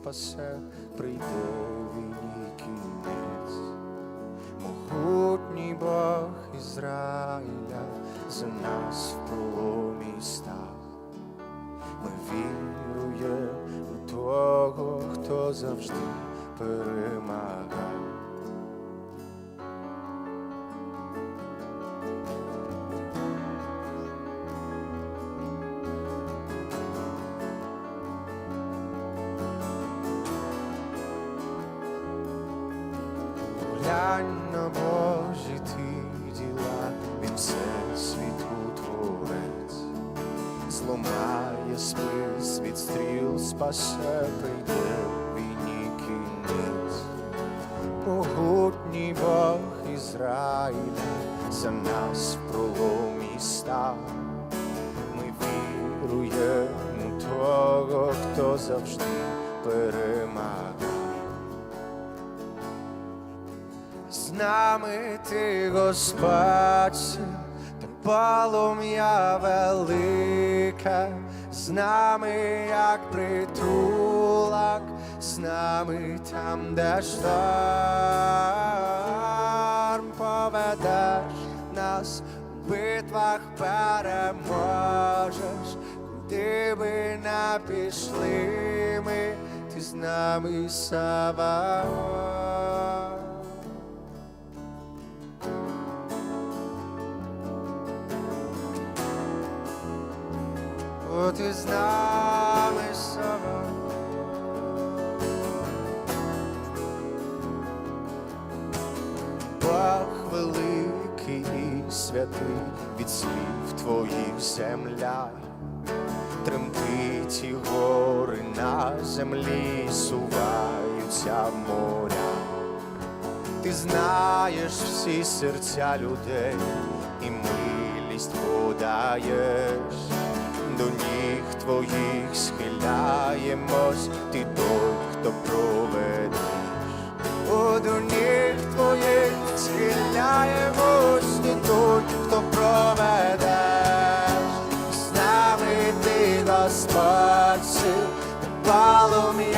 спасе, прийде війні кінець. Могутній Бог Ізраїля за нас в проломі став. Ми віруємо у того, хто завжди перемагав. Ізраїля за нас в став. Ми віруємо того, хто завжди перемагав. З нами ти Господь, та полум'я велике, з нами як притулок, з нами там, де шторм поведеш нас у битвах переможеш, куди би не пішли ми, ти з нами Саваоф. Ти з нами сама. Святий від слів твоїх земля. Тремтить і гори на землі, суваються моря. Ти знаєш всі серця людей і милість подаєш, до ніг твоїх схиляємось, ти той, хто проведеш. О, до ніг твоїх схиляємось, ти той, хто проведеш. З нами ти Господь, палумі.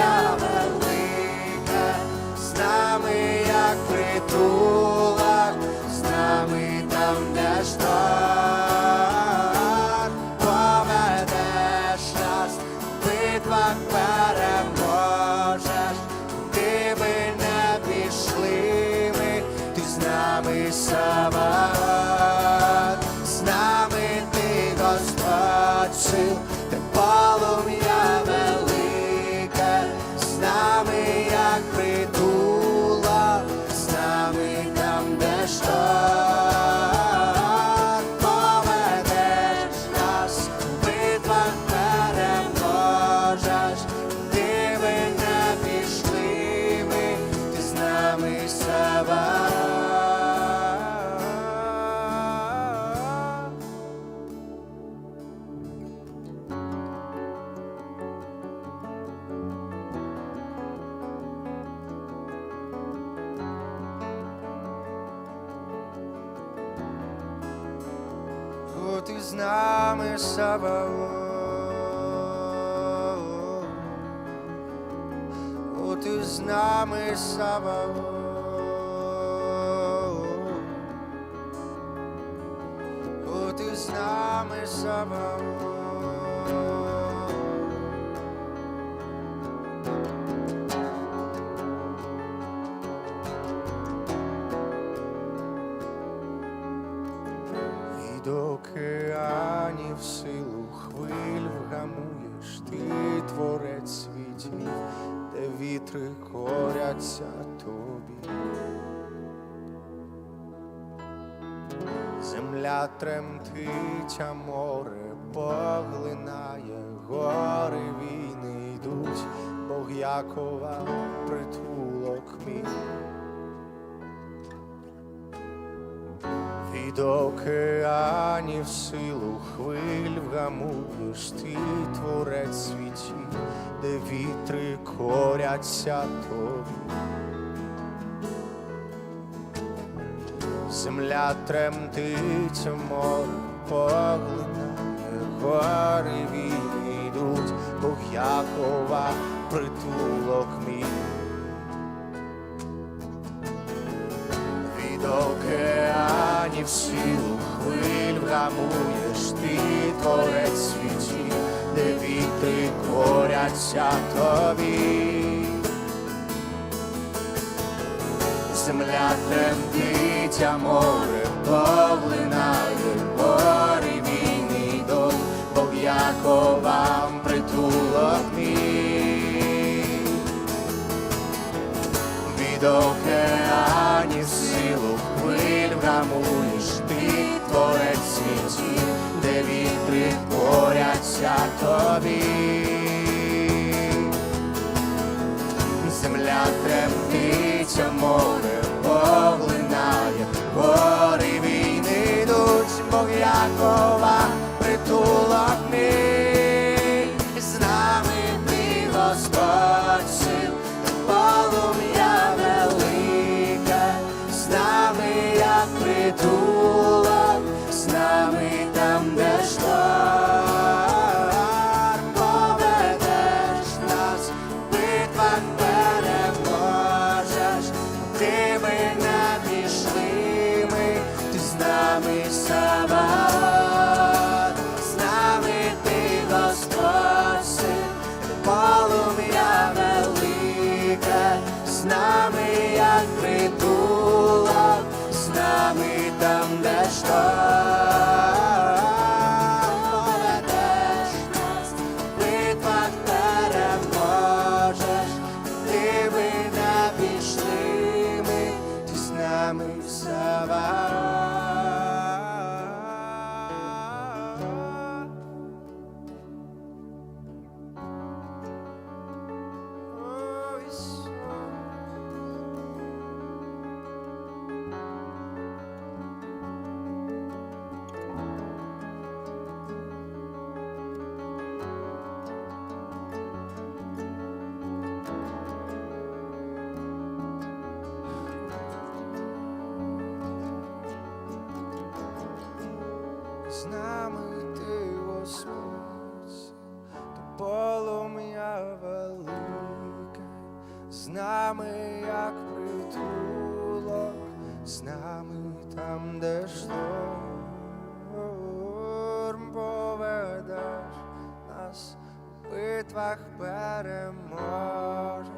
З нами Саваоф. Земля море поглинає, гори війни йдуть, Бог Якова притулок мій. Від океанів силу хвиль вгамуєш ти творець світів, де вітри коряться тобі. Земля тремтить, море поглинає, гори війни Бог Якова, притулок мій. Від океанів силу хвиль вгамуєш ти творець світів, де вітри коряться тобі. Земля тремтить, а море поглинає, гори війни йдуть, Бог Якова притулок мій від океанів силу хвиль вгамуєш ти творець світів, де вітри коряться тобі. Земля тремтить, а море Якова, притулок мій, з нами ти Господь сил, полум'я велике, з нами як притулок, з нами там, де шторм поведеш нас, битвах переможеш, ти ми не пішли ми, з нами Саваот, там, де шторм поведеш нас, в битвах переможеш,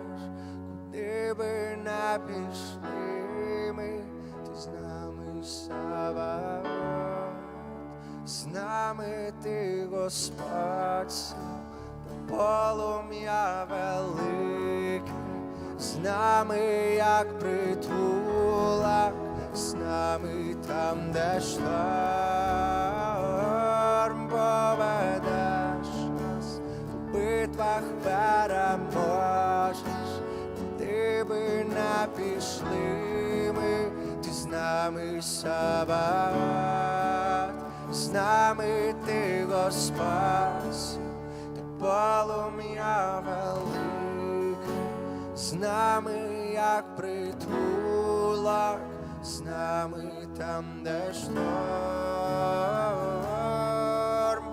куди би не пішли ми, ти з нами Саваот. З нами ти, Господь, полум'я велике, з нами як притулок, з нами там, де шторм поведеш. Нас, у битвах переможеш, куди би не пішли ми, ти з нами Саваот. З нами ти Господь, ти полум'я велике, з нами як притулок, з нами там, де шторм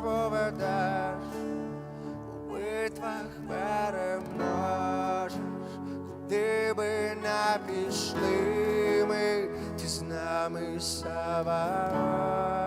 поведеш, у битвах переможеш, куди би не пішли ми, ти з нами Саваот.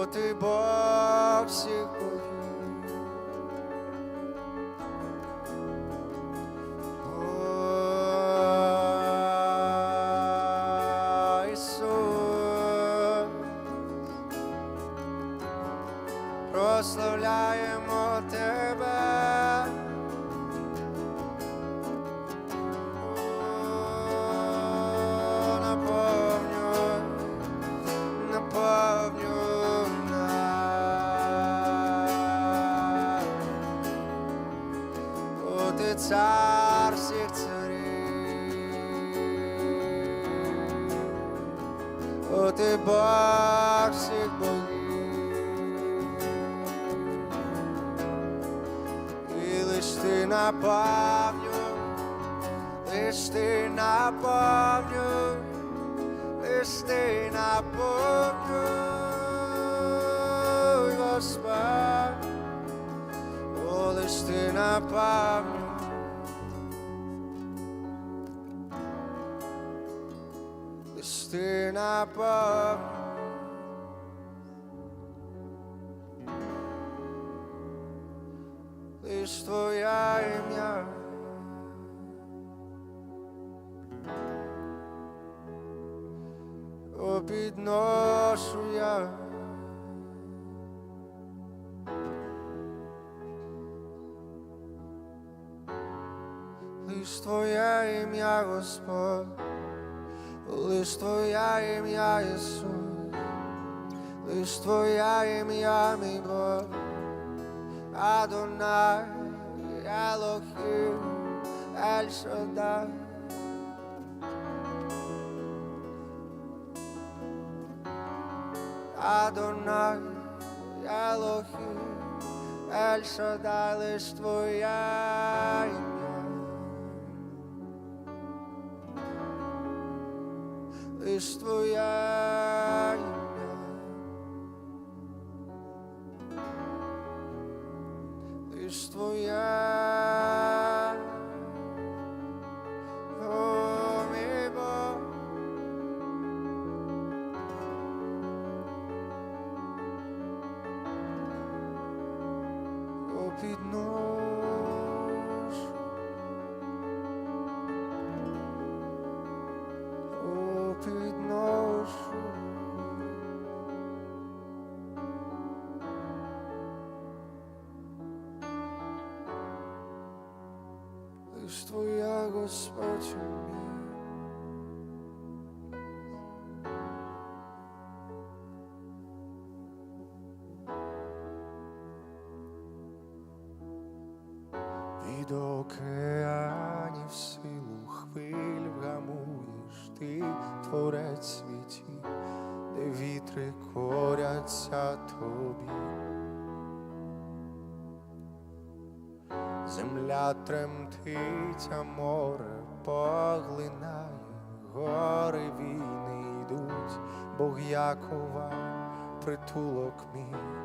О ти Бог всіх цар всіх царів. О, ти Бог всіх богів. І лиш ти наповню, лиш ти наповню, лиш ти наповнюй, Господь, о, лиш ти наповню. Лиш ти наповню. лиш твоя ім'я. Обідношу я. Лиш твоє ім'я, Господь, лиш твоє ім'я, Ісус, лиш твоє ім'я, мій Бог. Adonai, Elohim, El Shaddai. Adonai, Elohim, El Shaddai, лиш твоя ім'я. Лиш твоя ім'я. лиш твоя. О, мій Бог. О, підношу. Від океанів силу хвиль вгамуєш ти, творець світів, де вітри коряться тобі. Земля тремтить, а море поглинає, гори війни йдуть, Бог Якова, притулок мій.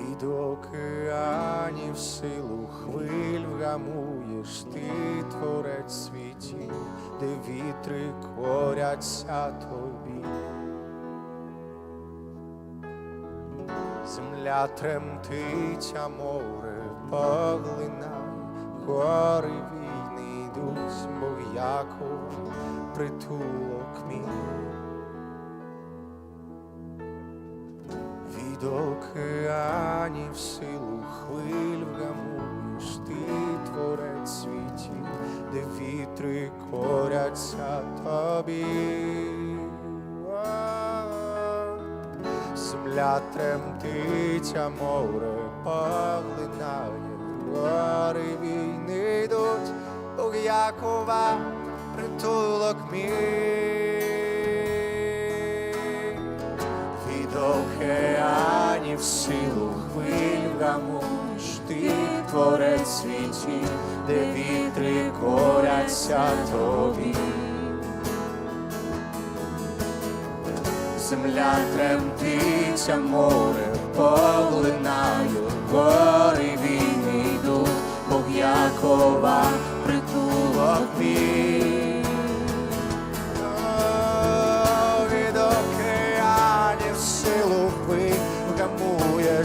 Від океанів силу хвиль вгамуєш ти, творець світів, де вітри коряться тобі. Земля тремтить, а море поглинає, гори війни йдуть, Бог Яков, притулок мій. Від океанів силу хвиль вгамуєш ти, творець світів, де вітри коряться тобі. Земля тремтить, а море поглинає, гори війни йдуть, Бог Якова, притулок мій. Океанів силу хвиль вгамуєш ти, творець світів, де вітри коряться тобі. Земля тремтить, а море поглинає, гори війни йдуть, Бог Якова, притулок мій.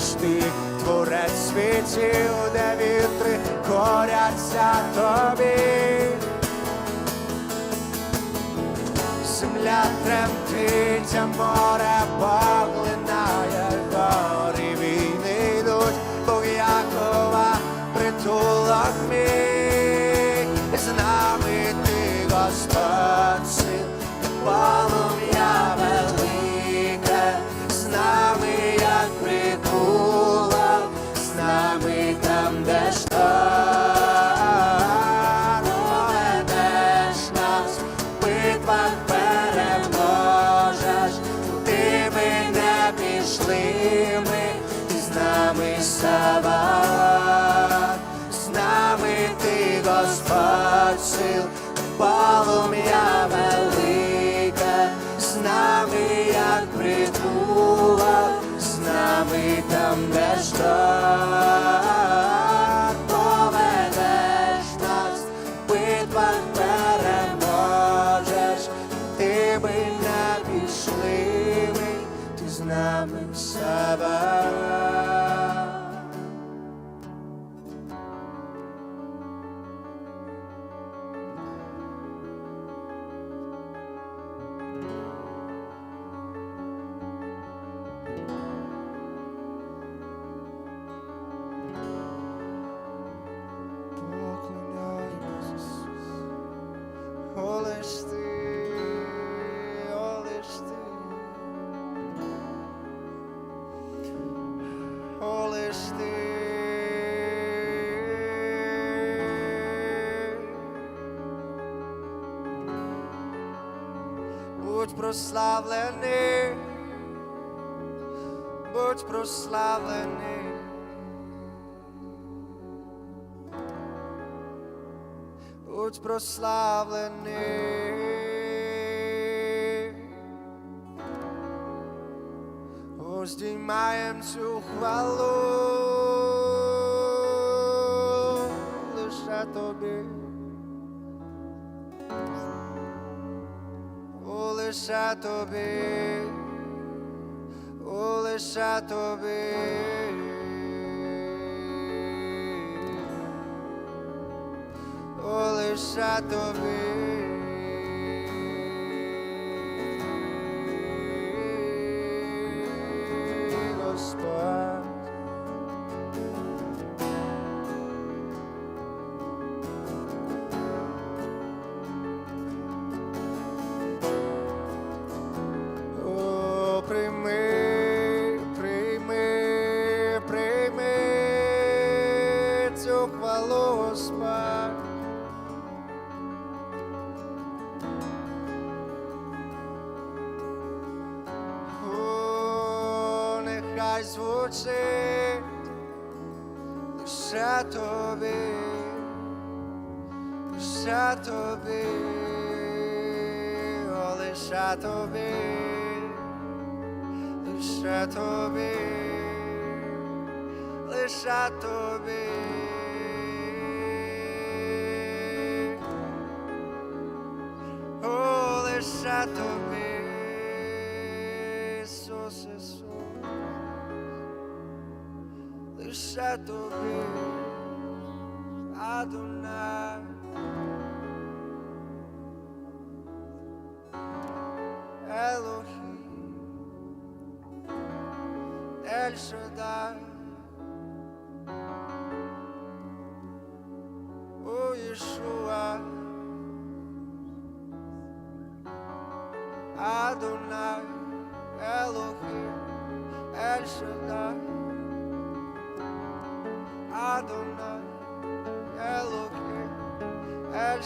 Вгамуєш ти, творець світів, де вітри коряться тобі. Земля тремтить, а море поглинає, гори війни йдуть, Бог Якова, притулок мій, з нами ти, Господь, син, прославлений, будь прославлений. будь прославлений. Оздіймаєм цю хвалу лише тобі. Лише тобі, о, лише тобі. О, лише тобі. Господь. Звучить лише тобі, лише тобі, о, лише тобі, лише тобі, лише тобі. О, лише тобі, лише тобі, Адонай. Елохім, Ель Шадай, О, Єшуа, Adonai, Elohim, El Shaddai. Adonai, Elohim, El